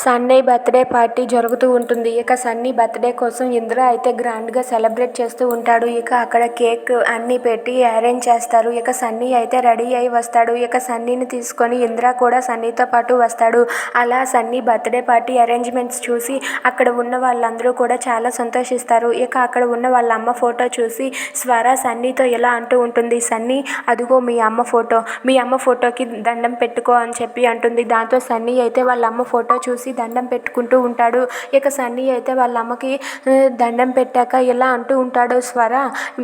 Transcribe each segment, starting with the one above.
Sunny birthday party జరుగుతూ ఉంటుంది. ఇక సన్నీ బర్త్డే కోసం ఇంద్ర అయితే గ్రాండ్గా సెలబ్రేట్ చేస్తూ ఉంటాడు. ఇక అక్కడ కేక్ అన్నీ పెట్టి అరేంజ్ చేస్తారు. ఇక సన్నీ అయితే రెడీ అయి వస్తాడు. ఇక సన్నీని తీసుకొని ఇంద్ర కూడా సన్నీతో పాటు వస్తాడు. అలా సన్నీ బర్త్డే పార్టీ అరేంజ్మెంట్స్ చూసి అక్కడ ఉన్న వాళ్ళందరూ కూడా చాలా సంతోషిస్తారు. ఇక అక్కడ ఉన్న వాళ్ళ అమ్మ ఫోటో చూసి స్వర సన్నీతో ఇలా అంటూ ఉంటుంది. సన్నీ అదిగో మీ అమ్మ ఫోటో. మీ అమ్మ ఫోటోకి దండం పెట్టుకో అని చెప్పి అంటుంది. దాంతో సన్నీ అయితే వాళ్ళ అమ్మ ఫోటో చూసి దండం పెట్టుకుంటూ ఉంటాడు. ఇక సన్నీ అయితే వాళ్ళ అమ్మకి దండం పెట్టాక ఇలా అంటూ ఉంటాడు. స్వర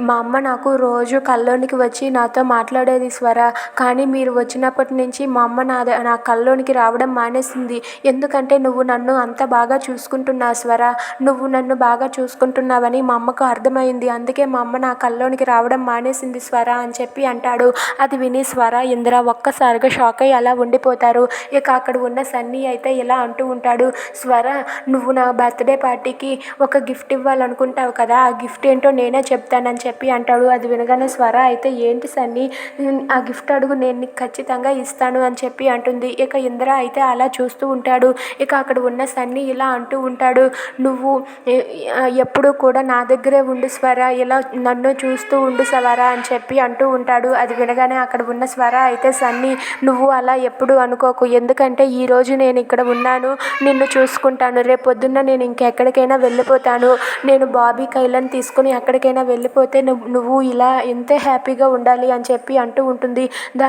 మా అమ్మ నాకు రోజు కల్లోనికి వచ్చి నాతో మాట్లాడేది స్వర. కానీ మీరు వచ్చినప్పటి నుంచి మా అమ్మ నా నా కల్లోనికి రావడం మానేసింది. ఎందుకంటే నువ్వు నన్ను అంత బాగా చూసుకుంటున్నావు స్వర. నువ్వు నన్ను బాగా చూసుకుంటున్నావని మా అమ్మకు అర్థమైంది. అందుకే మా అమ్మ నా కల్లోనికి రావడం మానేసింది స్వర అని చెప్పి అంటాడు. అది విని స్వర ఇంద్ర ఒక్కసారిగా షాక్ అయ్యి అలా ఉండిపోతారు. ఇక అక్కడ ఉన్న సన్నీ అయితే ఇలా అంటూ ఉంటాడు. స్వర నువ్వు నా బర్త్డే పార్టీకి ఒక గిఫ్ట్ ఇవ్వాలనుకుంటావు కదా ఆ గిఫ్ట్ ఏంటో నేనే చెప్తానని చెప్పి అంటాడు. అది వినగానే స్వర అయితే ఏంటి సన్నీ ఆ గిఫ్ట్ అడుగు నేను నీకు ఖచ్చితంగా ఇస్తాను అని చెప్పి అంటుంది. ఇక ఇంద్ర అయితే అలా చూస్తూ ఉంటాడు. ఇక అక్కడ ఉన్న సన్నీ ఇలా అంటూ ఉంటాడు. నువ్వు ఎప్పుడూ కూడా నా దగ్గరే ఉండు స్వర ఇలా నన్ను చూస్తూ ఉండు స్వర అని చెప్పి అంటూ ఉంటాడు. అది వినగానే అక్కడ ఉన్న స్వర అయితే సన్నీ నువ్వు అలా ఎప్పుడు అనుకోకు. ఎందుకంటే ఈరోజు నేను ఇక్కడ ఉన్నాను. నిన్ను చూసుకుంటాను. రేపు పొద్దున్న నేను ఇంకెక్కడికైనా వెళ్ళిపోతాను. నేను బాబీ కైలను తీసుకుని ఎక్కడికైనా వెళ్ళిపోతే నువ్వు నువ్వు ఇలా ఎంత హ్యాపీగా ఉండాలి అని చెప్పి అంటూ ఉంటుంది. దా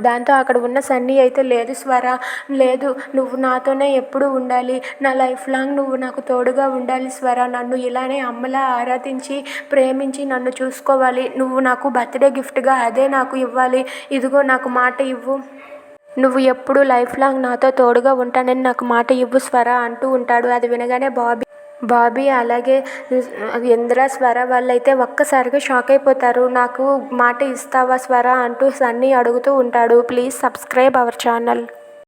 దాంతో అక్కడ ఉన్న సన్నీ అయితే లేదు స్వర. లేదు నువ్వు నాతోనే ఎప్పుడు ఉండాలి. నా లైఫ్ లాంగ్ నువ్వు నాకు తోడుగా ఉండాలి స్వర. నన్ను ఇలానే అమ్మలా ఆరాధించి ప్రేమించి నన్ను చూసుకోవాలి. నువ్వు నాకు బర్త్డే గిఫ్ట్గా అదే నాకు ఇవ్వాలి. ఇదిగో నాకు మాట ఇవ్వు. నువ్వు ఎప్పుడు లైఫ్ లాంగ్ నాతో తోడుగా ఉంటానని నాకు మాట ఇవ్వు స్వర అంటూ ఉంటాడు. అది వినగానే బాబీ బాబీ అలాగే ఇంద్ర స్వర వాళ్ళైతే ఒక్కసారిగా షాక్ అయిపోతారు. నాకు మాట ఇస్తావా స్వర అంటూ సన్నీ అడుగుతూ ఉంటాడు. Please subscribe our channel.